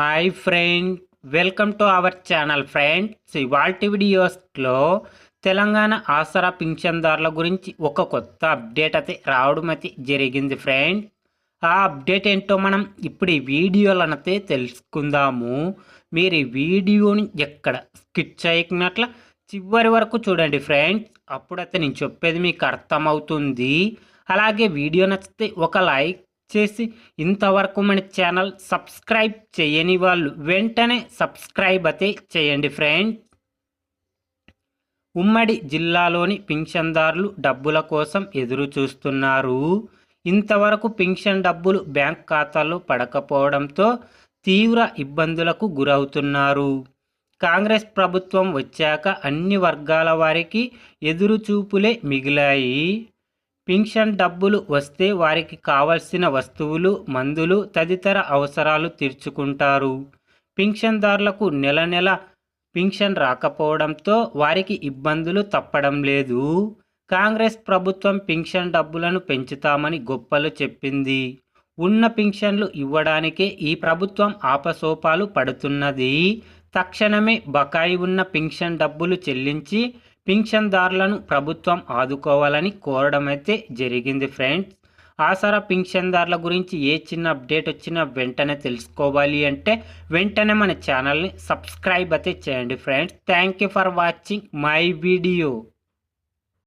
Hi friend welcome to our channel friends ఇవాల్టి వీడియోస్లో తెలంగాణ ఆసరా పింఛన్దారుల గురించి ఒక కొత్త అప్డేట్ అయితే రావడం అయితే జరిగింది ఫ్రెండ్. ఆ అప్డేట్ ఏంటో మనం ఇప్పుడు ఈ వీడియోలనైతే తెలుసుకుందాము. మీరు ఈ వీడియోని ఎక్కడ స్కిచ్ చేయకున్నట్ల చివరి వరకు చూడండి ఫ్రెండ్స్ అప్పుడైతే నేను చెప్పేది మీకు అర్థమవుతుంది. అలాగే వీడియో నచ్చితే ఒక లైక్ చేసి ఇంతవరకు మన ఛానల్ సబ్స్క్రైబ్ చేయని వాళ్ళు వెంటనే సబ్స్క్రైబ్ అయితే చేయండి ఫ్రెండ్. ఉమ్మడి జిల్లాలోని పింఛన్దారులు డబ్బుల కోసం ఎదురు చూస్తున్నారు. ఇంతవరకు పింఛన్ డబ్బులు బ్యాంక్ ఖాతాలో పడకపోవడంతో తీవ్ర ఇబ్బందులకు గురవుతున్నారు. కాంగ్రెస్ ప్రభుత్వం వచ్చాక అన్ని వర్గాల వారికి ఎదురు చూపులే మిగిలాయి. పింఛన్ డబ్బులు వస్తే వారికి కావలసిన వస్తువులు మందులు తదితర అవసరాలు తీర్చుకుంటారు. పింఛన్దారులకు నెల నెల పింఛన్ రాకపోవడంతో వారికి ఇబ్బందులు తప్పడం లేదు. కాంగ్రెస్ ప్రభుత్వం పింఛన్ డబ్బులను పెంచుతామని గొప్పలు చెప్పింది. ఉన్న పింఛన్లు ఇవ్వడానికే ఈ ప్రభుత్వం ఆపసోపాలు పడుతున్నది. తక్షణమే బకాయి ఉన్న పింఛన్ డబ్బులు చెల్లించి పింఛన్దారులను ప్రభుత్వం ఆదుకోవాలని కోరడం అయితే జరిగింది ఫ్రెండ్స్. ఆసరా పింఛన్దారుల గురించి ఏ చిన్న అప్డేట్ వచ్చినా వెంటనే తెలుసుకోవాలి అంటే వెంటనే మన ఛానల్ని సబ్స్క్రైబ్ అయితే చేయండి friends. Thank you for watching my video.